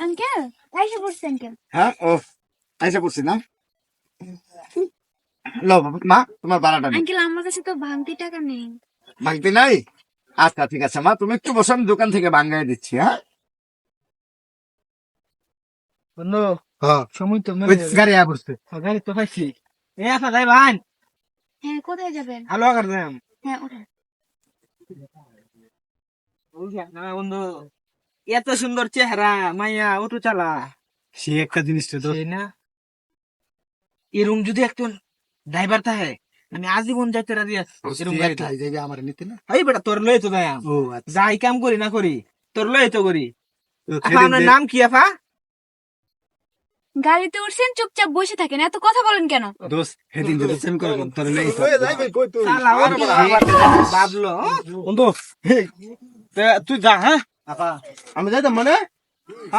Uncle এসে পড়ছে uncle. হ্যাঁ ও আইসা করছি না? লো মা তোমার ভাড়াটা আঙ্কেল আমার কাছে তো ভাঙতি টাকা নেই। ভাঙতি নাই? আচ্ছা ঠিক আছে মা তুমি একটু বসো আমি দোকান থেকে ভাঙ্গাই দিচ্ছি হ্যাঁ? বন্ধু হ্যাঁ। সময় তো গাড়ি আয়া বসতে গাড়ি তো পাইছি। এ আসা যাই ভাই। হ্যাঁ কোথায় যাবেন? আলো কর দাম হ্যাঁ ওঠেন। বন্ধু এত সুন্দর চেহারা মাইয়া অটো চালা। সে একটা জিনিস তো না? এরকম যদি একজন ড্রাইভার থাকে আমি আজীবন যাইতে রাজি যাইবে আমার নিতে না? এই বেটা তোর লই তো দাম ও আচ্ছা। যাই কাম করি না করি তোর লই তো করি। আপনার নাম কি আপা গাড়িতে উঠছেন চুপচাপ বসে থাকেন এত কথা বলেন কেন? দোস্ত সেদিন যদি সেম করে তোর লেই শালা, ও। কি ভাবলো বন্ধু তুই যা হ্যাঁ? আমি যাইতাম মানে?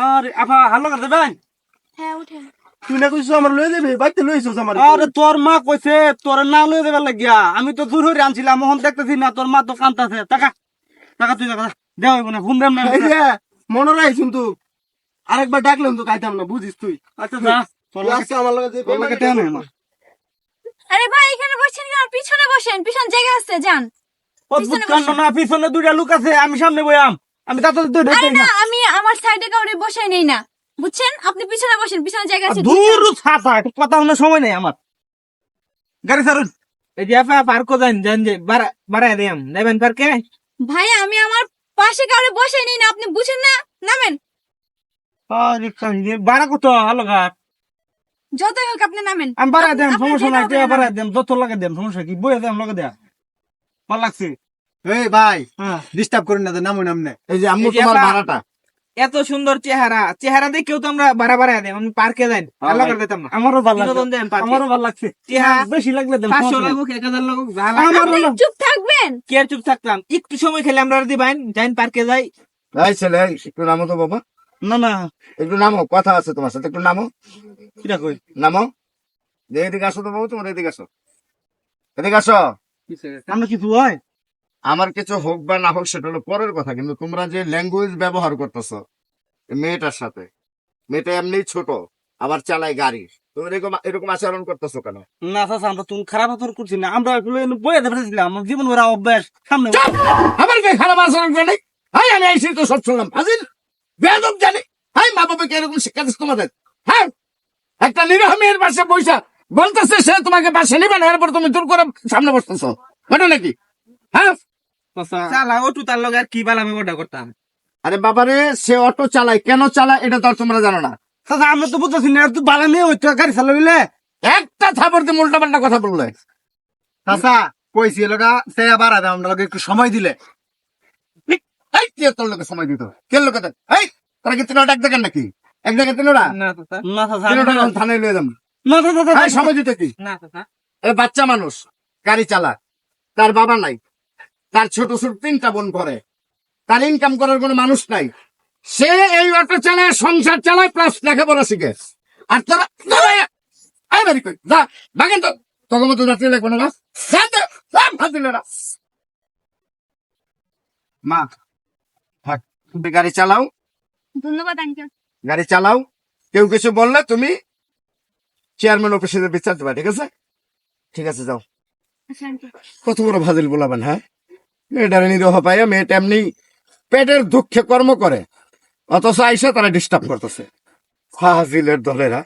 আরে আপা হাল্লো করে দেবেন হ্যাঁ উঠেন তুই না কইছিস আমার লয়ে দেবে বাইতে লইছিস আমার আরে তোর মা কইছে তোর না লয়ে দেবার লাগিয়া। আমি তো দূর হয়ে আনছিলাম মোহন দেখতেছি না তোর মা তো কান্তাছে। টাকা টাকা তুই টাকা না ফোন দেম না মনে রাখিস কিন্তু আরেকবার ডাকলাম তো খাইতাম না বুঝিস তুই। আচ্ছা যা। তোর লাগে আমার লাগে তোর লাগে টেন আরে ভাই এখানে বসছেন কেন? পিছনে বসেন পিছন জায়গা আছে যান। না পিছনে দুইটা লোক আছে আমি সামনে বইয়াম। আমি তাতে তো আরে না আমি আমার সাইডে কাউরে বসাই নেই না। বুঝছেন? আপনি পিছনে বসেন পিছনে জায়গা আছে দূর ছাতা কথা হলে সময় নেই আমার। গাড়ি এই যে আপা যান যান যে বাড়া- বাড়ায় দিয়াম নেবেন পার্কে? ভাই আমি আমার পাশে কাউরে বসাই নেই না আপনি বুঝেন না? নামেন। বাড়া কত যতই হোক আপনি নামেন। আমি বাড়াই দেন সমস্যা নাই বাড়াই দেন যত লাগে দেন সমস্যা কি? বইয়া দেন লগে দেয়া ভালো লাগছে। এই ভাই হ্যাঁ। ডিস্টার্ব করেন না নামুন আমনে। এই যে আম্মু তোমার ভাড়াটা। এত সুন্দর চেহারা। চেহারা দেখেও তো আমরা বাড়া বাড়ায় দেন আমি পার্কে যাই হ্যাঁ, ভাই। করে দিতাম না। আমারও ভালো লাগছে। বিনোদন দেন পার্কে? আমারও ভালো লাগছে। চেহারা বেশি লাগলে দেন পাঁচশো সমস্যা নাই। লাগুক এক হাজার লাগুক যা লাগুক। চুপ থাকবেন। কি চুপ থাকতাম? একটু সময় খেলে আমরা দিবাইন যাইন পার্কে যাই। এই ছেলে একটু নামো তো বাবা। না না। একটু নামো কথা আছে তোমার সাথে একটু নামো। কিরা কই? নামো। এদিকে আসো তো বাবু তোমার এদিকে আসো। এদিকে আসো। আমরা কিছু হয় আমার কিছু হোক বা না হোক সেটা হলো পরের কথা কিন্তু তোমরা যে ল্যাঙ্গুয়েজ ব্যবহার করতেছো মেয়েটার সাথে মেয়েটা এমনি ছোট আবার চালায় গাড়ি তুমি এরকম এরকম আচরণ করতেছো কেন? না চাচা আমরা তুমি খারাপ আচরণ করছি না আমরা বইয়া জীবন অভ্যাস সামনে আমার মেয়ে খারাপ আচরণ করে হাই আমি আইসি তো সব শুনলাম। হাজির? বেদব জানি। হাই মা বাবাকে এরকম শিক্ষা দিচ্ছে তোমাদের। হ্যাঁ একটা নিরহ মেয়ের পাশে পয়সা বলতেছে সে তোমাকে পাশে নিবে না এরপর তুমি দূর করে সামনে বসতেছো। ওটা নাকি হ্যাঁ? চালা ওটু তার লগে আর কি বাল আমি ওটা করতাম? আরে বাবারে সে অটো চালায়। কেন চালায়? এটা তো তোমরা জানো না। চাচা আমরা তো বুঝতেছি না তুই বালা গাড়ি একটা থাপড় দিয়ে উল্টা পাল্টা কথা বললে। চাচা কইছি এলাকা সে আবার আদা আমরা লগে একটু সময় দিলে। এই কে তোর লোকে সময় দিত? কে দেয়? এই তোরা কি তিনটা এক দেখেন নাকি? এক দেখে তিনটা? না চাচা। না চাচা তিনটা থানায় লয়ে যাম। না চাচা সময় দিতে কি? না চাচা। এ বাচ্চা মানুষ গাড়ি চালা তার বাবা নাই। তার ছোট ছোট তিনটা বোন করে। তার ইনকাম করার কোনো মানুষ নাই। সে এই অটো চালায় সংসার চালায় প্লাস লেখাপড়া শিখে। আর তোরা যা বাগেন তো মতো লাগবে না। মা থাক তুমি গাড়ি চালাও। ধন্যবাদ আঙ্কেল গাড়ি চালাও। কেউ কিছু বললে তুমি চেয়ারম্যান অফিসে বিচার দেবা ঠিক আছে? ঠিক আছে যাও। আচ্ছা কত বড় ভাজিল বলাবেন হ্যাঁ? মেয়েটারে নিরহ পাইয়া মেয়েটা এমনি পেটের দুঃখে কর্ম করে। অথচ আইসা তারা ডিস্টার্ব করতেছে। ফাহাজিলের দলেরা।